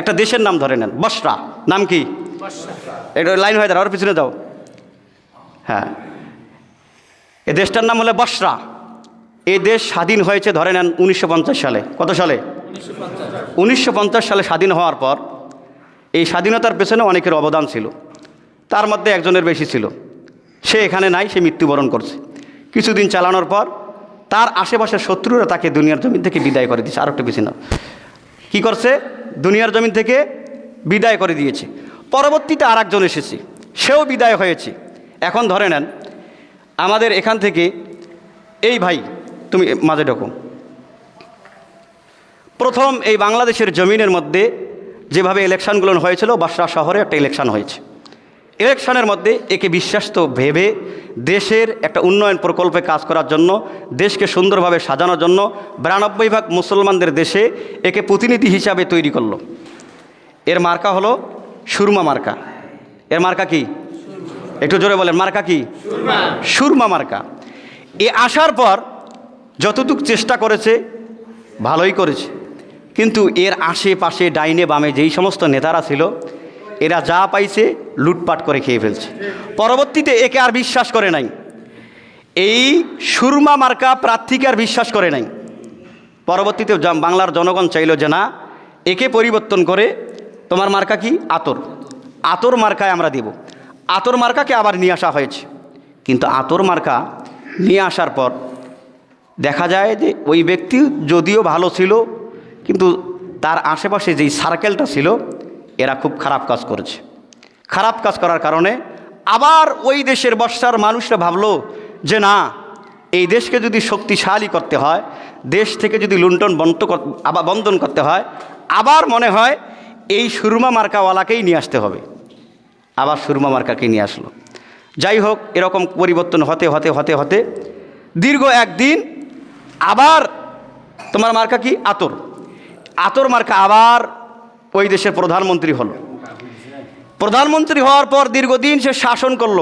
একটা দেশের নাম ধরে নেন, বসরা। নাম কি? এটা লাইন হয়ে দাঁড়া ওর পিছনে যাও। হ্যাঁ। এ দেশটার নাম হলো বসরা। এই দেশ স্বাধীন হয়েছে ধরে নেন উনিশশো পঞ্চাশ সালে। কত সালে? উনিশশো পঞ্চাশ সালে স্বাধীন হওয়ার পর এই স্বাধীনতার পেছনে অনেকের অবদান ছিল। তার মধ্যে একজনের বেশি ছিল। সে এখানে নাই, সে মৃত্যুবরণ করছে। কিছুদিন চালানোর পর তার আশেপাশের শত্রুরা তাকে দুনিয়ার জমিন থেকে বিদায় করে দিয়েছে। আর একটু বেশি না কী করছে? দুনিয়ার জমিন থেকে বিদায় করে দিয়েছে। পরবর্তীতে আর একজন এসেছে, সেও বিদায় হয়েছে। এখন ধরে নেন, আমাদের এখান থেকে, এই ভাই, তুমি মাঝে ঢোকো। প্রথম এই বাংলাদেশের জমিনের মধ্যে যেভাবে ইলেকশনগুলো হয়েছিল বাসরা শহরে একটা ইলেকশন হয়েছে। ইলেকশনের মধ্যে একে বিশ্বাস্ত ভেবে দেশের একটা উন্নয়ন প্রকল্পে কাজ করার জন্য দেশকে সুন্দরভাবে সাজানোর জন্য বিরানব্বই ভাগ মুসলমানদের দেশে একে প্রতিনিধি হিসাবে তৈরি করল। এর মার্কা হলো সুরমা মার্কা। এর মার্কা কি? একটু জোরে বলেন মার্কা কি? সুরমা। মার্কা। এ আসার পর যতটুক চেষ্টা করেছে ভালোই করেছে। কিন্তু এর আশেপাশে ডাইনে বামে যেই সমস্ত নেতারা ছিল এরা যা পাইছে লুটপাট করে খেয়ে ফেলছে। পরবর্তীতে একে আর বিশ্বাস করে নাই। এই সুরমা মার্কা প্রার্থীকে আর বিশ্বাস করে নাই। পরবর্তীতে বাংলার জনগণ চাইল যে না, একে পরিবর্তন করে তোমার মার্কা কি? আতর। আতর মার্কায় আমরা দেব। আতর মার্কাকে আবার নিয়ে আসা হয়েছে। কিন্তু আতর মার্কা নিয়ে আসার পর দেখা যায় যে ওই ব্যক্তি যদিও ভালো ছিল, কিন্তু তার আশেপাশে যেই সার্কেলটা ছিল এরা খুব খারাপ কাজ করেছে। খারাপ কাজ করার কারণে আবার ওই দেশের বর্ষার মানুষরা ভাবলো যে না, এই দেশকে যদি শক্তিশালী করতে হয়, দেশ থেকে যদি লুণ্ঠন বন্ধ আবার বন্ধন করতে হয়, আবার মনে হয় এই সুরমা মার্কাওয়ালাকেই নিয়ে আসতে হবে। আবার সুরমা মার্কাকে নিয়ে আসলো। যাই হোক, এরকম পরিবর্তন হতে হতে হতে হতে দীর্ঘ একদিন আবার তোমার মার্কা কি? আতর। আতর মার্কা আবার ওই দেশের প্রধানমন্ত্রী হলো। প্রধানমন্ত্রী হওয়ার পর দীর্ঘদিন সে শাসন করল।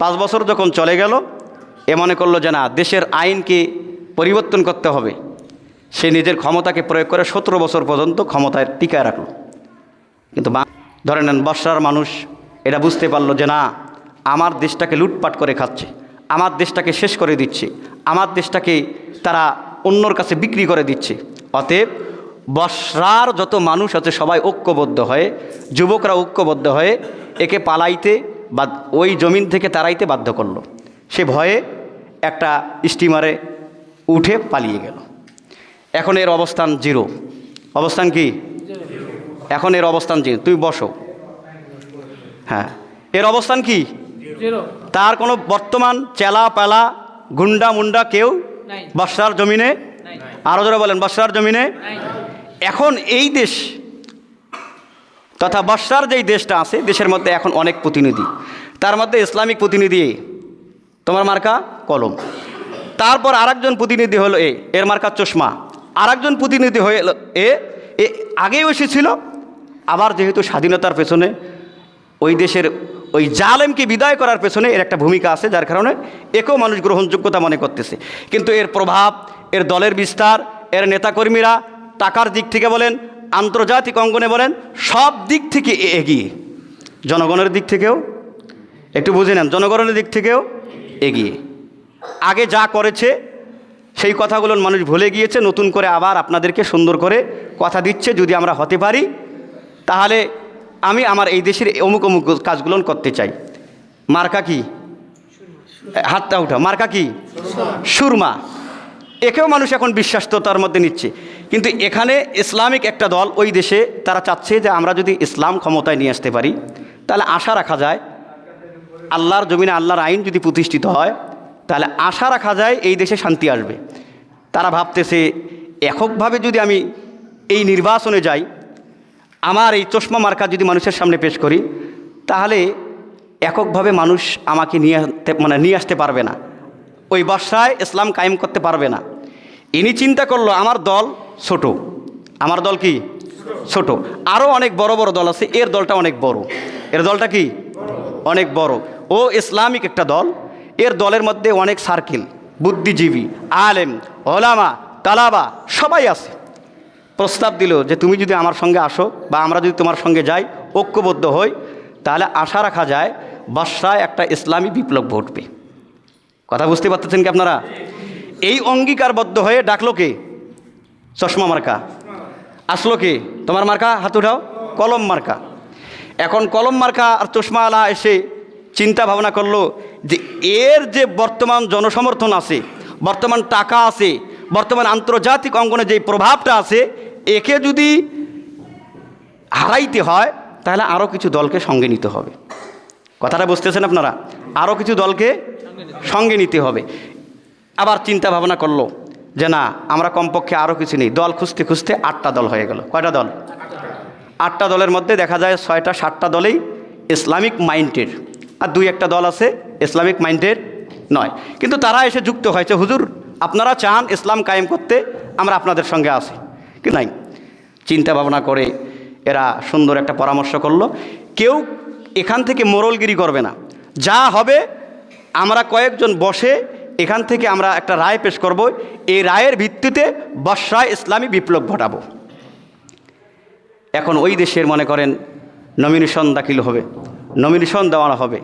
পাঁচ বছর যখন চলে গেল, এ মনে করল যে না, দেশের আইনকে পরিবর্তন করতে হবে। সে নিজের ক্ষমতাকে প্রয়োগ করে সতেরো বছর পর্যন্ত ক্ষমতায় টিকায় রাখল। কিন্তু ধরে নেন, বর্ষার মানুষ এটা বুঝতে পারল যে না, আমার দেশটাকে লুটপাট করে খাচ্ছে, আমার দেশটাকে শেষ করে দিচ্ছে, আমার দেশটাকে তারা অন্যর কাছে বিক্রি করে দিচ্ছে। অতএব বর্ষার যত মানুষ আছে সবাই ঐক্যবদ্ধ হয়ে যুবকরা ঐক্যবদ্ধ হয়ে একে পালাইতে বা ওই জমিন থেকে তাড়াইতে বাধ্য করল। সে ভয়ে একটা স্টিমারে উঠে পালিয়ে গেল। এখন এর অবস্থান জিরো। অবস্থান কি? এখন এর অবস্থান জিরো। তুই বসো। হ্যাঁ। এর অবস্থান কি? তার কোনো বর্তমান চেলা পেলা গুন্ডা মুন্ডা কেউ। বর্ষার জমিনে? আরও যারা বলেন বর্ষার জমিনে? এখন এই দেশ তথা বর্ষার যেই দেশটা আছে, দেশের মধ্যে এখন অনেক প্রতিনিধি। তার মধ্যে ইসলামিক প্রতিনিধি। তোমার মার্কা? কলম। তারপর আরেকজন প্রতিনিধি হলো এ, এর মার্কা চশমা। আরেকজন প্রতিনিধি হয়ে এ এ আগেও এসেছিল, আবার যেহেতু স্বাধীনতার পেছনে, ওই দেশের ওই জালেমকে বিদায় করার পেছনে এর একটা ভূমিকা আছে, যার কারণে একেও মানুষ গ্রহণযোগ্যতা মনে করতেছে। কিন্তু এর প্রভাব, এর দলের বিস্তার, এর নেতাকর্মীরা টাকার দিক থেকে বলেন আন্তর্জাতিক অঙ্গনে বলেন সব দিক থেকে এগিয়ে। জনগণের দিক থেকেও একটু বুঝে নেন জনগণের দিক থেকেও এগিয়ে। আগে যা করেছে সেই কথাগুলো মানুষ ভুলে গিয়েছে নতুন করে আবার আপনাদেরকে সুন্দর করে কথা দিচ্ছে যদি আমরা হতে পারি তাহলে আমি আমার এই দেশের অমুক অমুক কাজগুলো করতে চাই। মার্কা কি? হাতটা উঠা মার্কা কি? সুরমা। একেও মানুষ এখন বিশ্বাস্ততার মধ্যে নিচ্ছে। কিন্তু এখানে ইসলামিক একটা দল ওই দেশে তারা চাচ্ছে যে আমরা যদি ইসলাম ক্ষমতায় নিয়ে আসতে পারি, তাহলে আশা রাখা যায় আল্লাহর জমিনে আল্লাহর আইন যদি প্রতিষ্ঠিত হয়, তাহলে আশা রাখা যায় এই দেশে শান্তি আসবে। তারা ভাবতেছে, এককভাবে যদি আমি এই নির্বাচনে যাই, আমার এই চশমা মার্কা যদি মানুষের সামনে পেশ করি, তাহলে এককভাবে মানুষ আমাকে নিয়ে মানে নিয়ে আসতে পারবে না। ওই বর্ষায় ইসলাম কায়েম করতে পারবে না। ইনি চিন্তা করল, আমার দল ছোট। আমার দল কি? ছোট। আরও অনেক বড় বড় দল আছে, এর দলটা অনেক বড়। এর দলটা কি? অনেক বড়। ও ইসলামিক একটা দল, এর দলের মধ্যে অনেক সার্কেল, বুদ্ধিজীবী, আলেম, ওলামা, তালাবা সবাই আছে। প্রস্তাব দিল যে, তুমি যদি আমার সঙ্গে আসো বা আমরা যদি তোমার সঙ্গে যাই, ঐক্যবদ্ধ হই, তাহলে আশা রাখা যায় বাসায় একটা ইসলামী বিপ্লব ঘটবে। কথা বুঝতে পারতেছেন কি আপনারা? এই অঙ্গীকারবদ্ধ হয়ে ডাকলো কে? চশমা মার্কা। আসলো কে? তোমার মার্কা? হাত উঠাও। কলম মার্কা। এখন কলম মার্কা আর চশমা আলা এসে চিন্তা ভাবনা করল যে এর যে বর্তমান জনসমর্থন আছে, বর্তমান টাকা আছে, বর্তমান আন্তর্জাতিক অঙ্গনে যে প্রভাবটা আছে, একে যদি হারাইতে হয়, তাহলে আরও কিছু দলকে সঙ্গে নিতে হবে। কথাটা বুঝতেছেন আপনারা? আরও কিছু দলকে সঙ্গে নিতে হবে। আবার চিন্তা ভাবনা করল যে না, আমরা কমপক্ষে আরও কিছু নেই। দল খুঁজতে খুঁজতে আটটা দল হয়ে গেল। কয়টা দল? আটটা দলের মধ্যে দেখা যায় ছয়টা, সাতটা দলেই ইসলামিক মাইন্ডের। আর দুই একটা দল আছে ইসলামিক মাইন্ডের নয়। কিন্তু তারা এসে যুক্ত হয়েছে, হুজুর, আপনারা চান ইসলাম কায়েম করতে, আমরা আপনাদের সঙ্গে আছি। কি নাই। চিন্তা ভাবনা করে এরা সুন্দর একটা পরামর্শ করল। কেউ এখান থেকে মোরলগিরি করবে না। যা হবে আমরা কয়েকজন বসে এখান থেকে আমরা একটা রায় পেশ করব। এই রায়ের ভিত্তিতে বর্ষায় ইসলামী বিপ্লব ঘটাবো। এখন ওই দেশের মনে করেন নমিনেশন দাখিল হবে নমিনেশন দেওয়ানো হবে।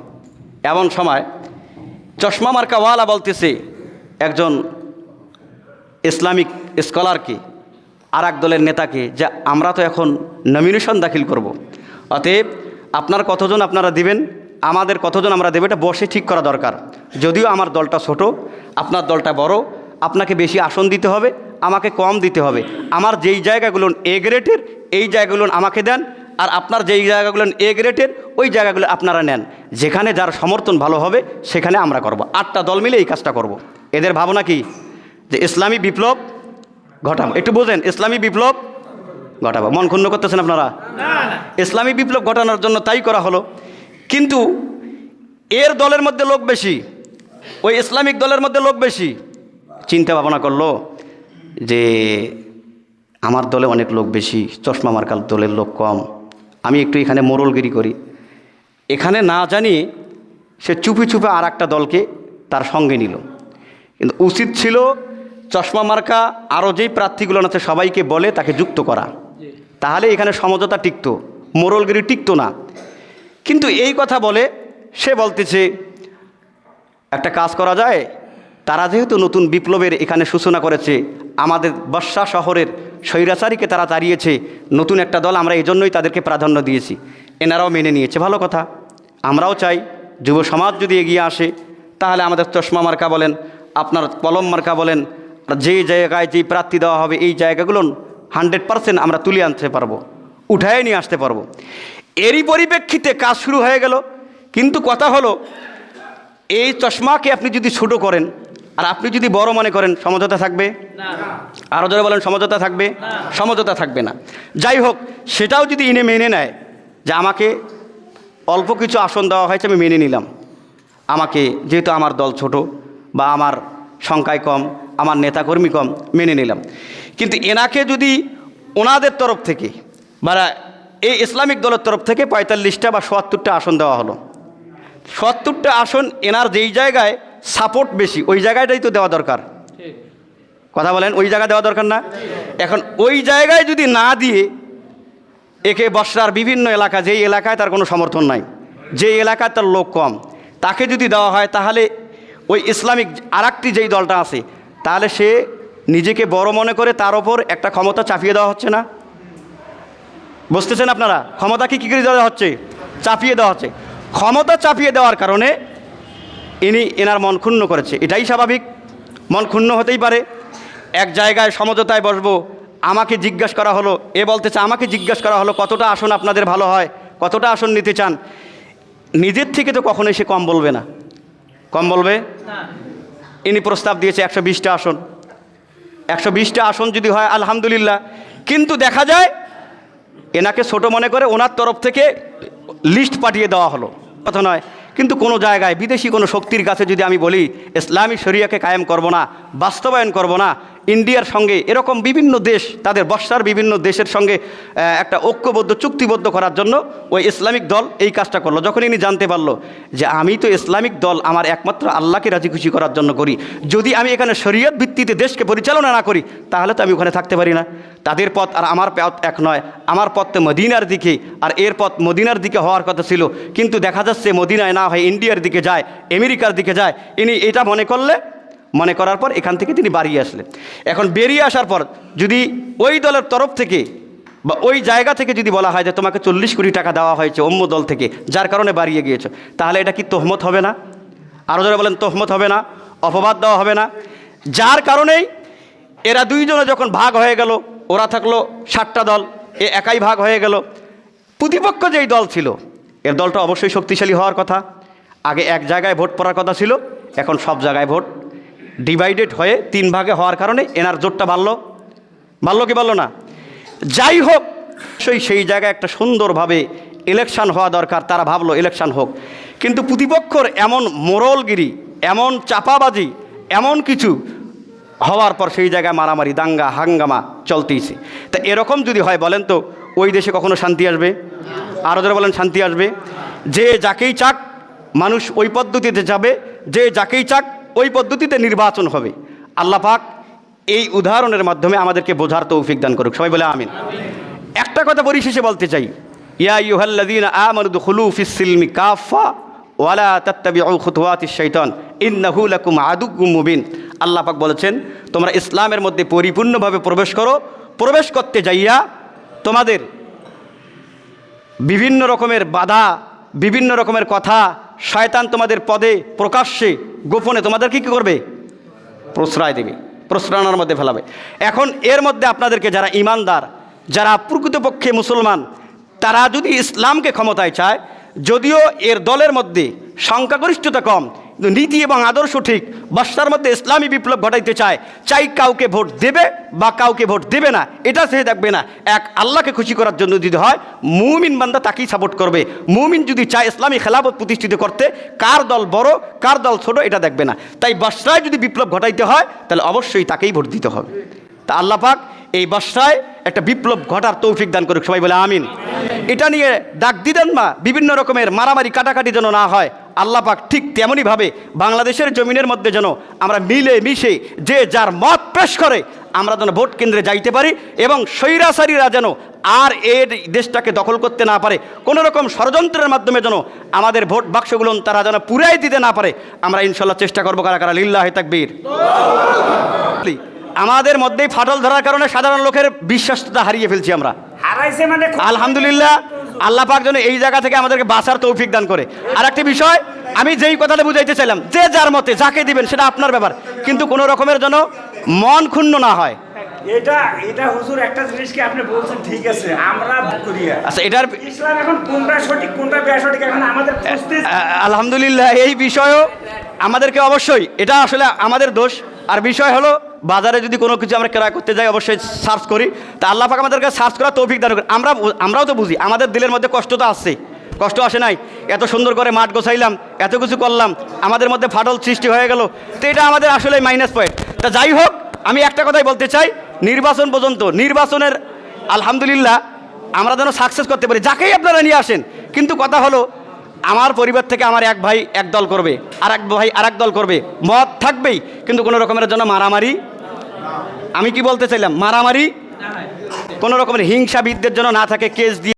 এমন সময় চশমা মার্কাওয়ালা বলতেছে একজন ইসলামিক স্কলারকে আর এক দলের নেতাকে যে আমরা তো এখন নমিনেশন দাখিল করব। অতএব আপনার কতজন আপনারা দিবেন? আমাদের কতজন আমরা দেবো এটা বসে ঠিক করা দরকার। যদিও আমার দলটা ছোট আপনার দলটা বড় আপনাকে বেশি আসন দিতে হবে আমাকে কম দিতে হবে। আমার যেই জায়গাগুলো এ গ্রেডের এই জায়গাগুলো আমাকে দেন আর আপনার যেই জায়গাগুলো এ গ্রেডের ওই জায়গাগুলো আপনারা নেন। যেখানে যার সমর্থন ভালো হবে সেখানে আমরা করব। আটটা দল মিলে এই কাজটা করব। এদের ভাবনা কি? যে ইসলামী বিপ্লব ঘটাবো। একটু বোঝেন ইসলামী বিপ্লব ঘটাবো। মন ক্ষুণ্ণ করতেছেন আপনারা? ইসলামী বিপ্লব ঘটানোর জন্য তাই করা হলো। কিন্তু এর দলের মধ্যে লোক বেশি ওই ইসলামিক দলের মধ্যে লোক বেশি। চিন্তা ভাবনা করল যে আমার দলে অনেক লোক বেশি চশমা মার্কাল দলের লোক কম। আমি একটু এখানে মোরলগিরি করি। এখানে না জানিয়ে সে চুপি চুপে আর একটা দলকে তার সঙ্গে নিল। কিন্তু উচিত ছিল চশমা মার্কা আরও যেই প্রার্থীগুলো আছে সবাইকে বলে তাকে যুক্ত করা। তাহলে এখানে সমঝোতা টিকতো মোরলগিরি টিকতো না। কিন্তু এই কথা বলে, সে বলতেছে, একটা কাজ করা যায়? তারা যেহেতু নতুন বিপ্লবের এখানে সূচনা করেছে, আমাদের বর্ষা শহরের স্বৈরাচারীকে তারা তাড়িয়েছে, নতুন একটা দল, আমরা এই জন্যই তাদেরকে প্রাধান্য দিয়েছি। এনারাও মেনে নিয়েছে, ভালো কথা। আমরাও চাই, যুব সমাজ যদি এগিয়ে আসে, তাহলে আমাদের চশমা মার্কা বলেন, আপনার কলম মার্কা বলেন যেই জায়গায় যেই প্রার্থী দেওয়া হবে, এই জায়গাগুলো হান্ড্রেড পারসেন্ট আমরা তুলে আনতে পারব, উঠায় নিয়ে আসতে পারব। এরই পরিপ্রেক্ষিতে কাজ শুরু হয়ে গেল। কিন্তু কথা হলো, এই চশমাকে আপনি যদি ছোট করেন, আর আপনি যদি বড় মনে করেন, সমঝোতা থাকবে? আরও জোরে বলেন, সমঝোতা থাকবে? সমঝোতা থাকবে না। যাই হোক, সেটাও যদি ইনে মেনে নেয় যে আমাকে অল্প কিছু আসন দেওয়া হয়েছে, আমি মেনে নিলাম। আমাকে, যেহেতু আমার দল ছোট বা আমার সংখ্যায় কম, আমার নেতাকর্মী কম, মেনে নিলাম। কিন্তু এনাকে যদি ওনাদের তরফ থেকে বা এই ইসলামিক দলের তরফ থেকে পঁয়তাল্লিশটা বা সোয়াত্তরটা আসন দেওয়া হলো। সত্তরটা আসন এনার যেই জায়গায় সাপোর্ট বেশি, ওই জায়গাটাই তো দেওয়া দরকার। কথা বলেন, ওই জায়গা দেওয়া দরকার না? এখন ওই জায়গায় যদি না দিয়ে, একে বসরার বিভিন্ন এলাকা, যেই এলাকায় তার কোনো সমর্থন নাই যে এলাকায় তার লোক কম, তাকে যদি দেওয়া হয়, তাহলে ওই ইসলামিক আরেকটি যেই দলটা আছে, তাহলে সে নিজেকে বড় মনে করে তার ওপর একটা ক্ষমতা চাপিয়ে দেওয়া হচ্ছে না। বুঝতেছেন আপনারা? ক্ষমতা কি কী করে দেওয়া হচ্ছে? চাপিয়ে দেওয়া হচ্ছে। ক্ষমতা চাপিয়ে দেওয়ার কারণে ইনি এনার মন ক্ষুণ্ণ করেছে। এটাই স্বাভাবিক। মন ক্ষুণ্ণ হতেই পারে। এক জায়গায় সমঝোতায় বসবো। আমাকে জিজ্ঞাসা করা হলো, এ বলতেছে আমাকে জিজ্ঞাসা করা হলো, কতটা আসন আপনাদের ভালো হয়? কতটা আসন নিতে চান? নিজের থেকে তো কখনোই সে কম বলবে না। কম বলবে? ইনি প্রস্তাব দিয়েছে একশো বিশটা আসন। একশো বিশটা আসন যদি হয়, আলহামদুলিল্লাহ। কিন্তু দেখা যায় এনাকে ছোট মনে করে ওনার তরফ থেকে লিস্ট পাঠিয়ে দেওয়া হলো। কথা নয় কিন্তু কোনো জায়গায় বিদেশি কোনো শক্তির কাছে যদি আমি বলি, ইসলামী শরিয়াকে কায়েম করব না, বাস্তবায়ন করব না, ইন্ডিয়ার সঙ্গে এরকম বিভিন্ন দেশ, তাদের বর্ষার বিভিন্ন দেশের সঙ্গে একটা ঐক্যবদ্ধ, চুক্তিবদ্ধ করার জন্য ওই ইসলামিক দল এই কাজটা করল। যখন ইনি জানতে পারল যে আমি তো ইসলামিক দল, আমার একমাত্র আল্লাহকে রাজি খুশি করার জন্য করি, যদি আমি এখানে শরীয়ত ভিত্তিতে দেশকে পরিচালনা না করি, তাহলে তো আমি ওখানে থাকতে পারি না। তাদের পথ আর আমার পথ এক নয়, আমার পথ তো মদিনার দিকে, আর এর পথ মদিনার দিকে হওয়ার কথা ছিল, কিন্তু দেখা যাচ্ছে মদিনায় না হয়, ইন্ডিয়ার দিকে যায়, আমেরিকার দিকে যায়, ইনি এটা মনে করলে, মনে করার পর এখান থেকে তিনি বাড়িয়ে আসলেন এখন বেরিয়ে আসার পর যদি ওই দলের তরফ থেকে বা ওই জায়গা থেকে যদি বলা হয় যে তোমাকে চল্লিশ কোটি টাকা দেওয়া হয়েছে অন্য দল থেকে, যার কারণে বাড়িয়ে গিয়েছে, তাহলে এটা কি তোহমত হবে না? আরও যারা বলেন, তোহমত হবে না? অপবাদ দেওয়া হবে না? যার কারণেই এরা দুইজনে যখন ভাগ হয়ে গেল, ওরা থাকল ষাটটা দল, এ একাই ভাগ হয়ে গেল। প্রতিপক্ষ যেই দল ছিল, এর দলটা অবশ্যই শক্তিশালী হওয়ার কথা। আগে এক জায়গায় ভোট পড়ার কথা ছিল, এখন সব জায়গায় ভোট। ডিভাইডেড হয়ে তিন ভাগে হওয়ার কারণে এনার জোটটা বাড়লো। বাড়লো কি বাড়লো না? যাই হোক সেই সেই জায়গায় একটা সুন্দরভাবে ইলেকশন হওয়া দরকার, তারা ভাবলো ইলেকশন হোক। কিন্তু প্রতিপক্ষর এমন মোরলগিরি এমন চাপাবাজি, এমন কিছু হওয়ার পর সেই জায়গায় মারামারি, দাঙ্গা, হাঙ্গামা চলতেইছে। তা এরকম যদি হয় বলেন তো, ওই দেশে কখনো শান্তি আসবে? আরও যারা বলেন, শান্তি আসবে? যে যাকেই চাক মানুষ ওই পদ্ধতিতে যাবে, যে যাকেই চাক, ওই পদ্ধতিতে নির্বাচন হবে। আল্লাহ পাক এই উদাহরণের মাধ্যমে আমাদেরকে বোঝার তৌফিক দান করুক। সবাই বলে আমিন। একটা কথা পরিশেষে বলতে চাই। ইয়া ইউহাল্লাদিন আমানুদ খুলু ফিসিলমি কাফা ওয়ালা তাত্তাবিউ খুতুওয়াতিশ শাইতান, ইন্নাহু লাকুম আদুকুম মুবিন। আল্লাহ বলেছেন, তোমরা ইসলামের মধ্যে পরিপূর্ণভাবে প্রবেশ করো, প্রবেশ করতে যাইয়া তোমাদের বিভিন্ন রকমের বাধা, বিভিন্ন রকমের কথা শয়তান তোমাদের পদে প্রকাশ্যে, গোপনে তোমাদের কি কী করবে? প্রশ্রয় দেবে। প্রশ্রয়নার মধ্যে ফেলাবে। এখন এর মধ্যে আপনাদেরকে যারা ইমানদার, যারা প্রকৃতপক্ষে মুসলমান, তারা যদি ইসলামকে ক্ষমতায় চায়, যদিও এর দলের মধ্যে সংখ্যাগরিষ্ঠতা কম কিন্তু নীতি এবং আদর্শ ঠিক বাসার মধ্যে ইসলামী বিপ্লব ঘটাইতে চায়। চাই কাউকে ভোট দেবে বা কাউকে ভোট দেবে না, এটা সে দেখবে না। এক, আল্লাহকে খুশি করার জন্য যদি হয়, মুমিন বান্দা তাকেই সাপোর্ট করবে। মুমিন যদি চায় ইসলামী খেলাফত প্রতিষ্ঠিত করতে, কার দল বড়, কার দল ছোট, এটা দেখবে না। তাই বাসরায় যদি বিপ্লব ঘটাইতে হয়, তাহলে অবশ্যই তাকেই ভোট দিতে হবে। তা আল্লাহ পাক এই বাসরায় একটা বিপ্লব ঘটার তৌফিক দান করুক। সবাই বলে আমিন। এটা নিয়ে ডাক দিতেন মা, বিভিন্ন রকমের মারামারি, কাটাকাটি যেন না হয়। আল্লাহ পাক ঠিক তেমনইভাবে বাংলাদেশের জমিনের মধ্যে যেন আমরা মিলে মিশে যে যার মত পেশ করে আমরা যেন ভোট কেন্দ্রে যাইতে পারি এবং স্বৈরাচারীরা যেন আর এর দেশটাকে দখল করতে না পারে। কোনো রকম ষড়যন্ত্রের মাধ্যমে যেন আমাদের ভোট বাক্সগুলো তারা যেন পুরাই দিতে না পারে আমরা ইনশাল্লাহ চেষ্টা করব কারা কারা লিল্লাহ তাকবীর। আমাদের মধ্যেই ফাটল ধরার কারণে সাধারণ লোকের বিশ্বাসটা হারিয়ে ফেলছি আমরা। হারাইছে মানে আলহামদুলিল্লাহ আল্লাহ পাক যেন এই জায়গা থেকে আমাদেরকে বাঁচার তৌফিক দান করে। আর একটি বিষয় আমি যেই কথাটা বুঝাইতে চাইলাম যে যার মতে যাকে দিবেন সেটা আপনার ব্যাপার। কিন্তু কোনো রকমের যেন মন ক্ষুণ্ণ না হয়। এটা এটা হুজুর একটা জিনিস আপনি বলছেন? ঠিক আছে আমরা করিয়া আচ্ছা এটার ইসলাম এখন কোনটা সঠিক কোনটা বেসঠিক এখন আমাদের আলহামদুলিল্লাহ এই বিষয়েও আমাদেরকে অবশ্যই এটা আসলে আমাদের দোষ। আর বিষয় হলো বাজারে যদি কোনো কিছু আমরা ক্রয় করতে যাই, অবশ্যই সার্চ করি। তা আল্লাহ পাক আমাদেরকে সার্চ করা তৌফিক দান করে আমরা আমরাও তো বুঝি, আমাদের দিলের মধ্যে কষ্ট তো আসছে কষ্ট আসে নাই। এত সুন্দর করে মাঠ গোছাইলাম, এত কিছু করলাম, আমাদের মধ্যে ফাটল সৃষ্টি হয়ে গেল। তো এটা আমাদের আসলে মাইনাস পয়েন্ট তা যাই হোক, আমি একটা কথাই বলতে চাই, নির্বাচন পর্যন্ত, নির্বাচনের আলহামদুলিল্লাহ আমরা যেন সাকসেস করতে পারি। যাকেই আপনারা নিয়ে আসেন, কিন্তু কথা হলো আমার পরিবার থেকে আমার এক ভাই এক দল করবে, আর এক ভাই আর দল করবে। মত থাকবেই, কিন্তু কোনো রকমের জন্য মারামারি। আমি কি বলতে চাইলাম? মারামারি? কোনো রকমের হিংসাবিদদের জন্য না থাকে, কেস দিয়ে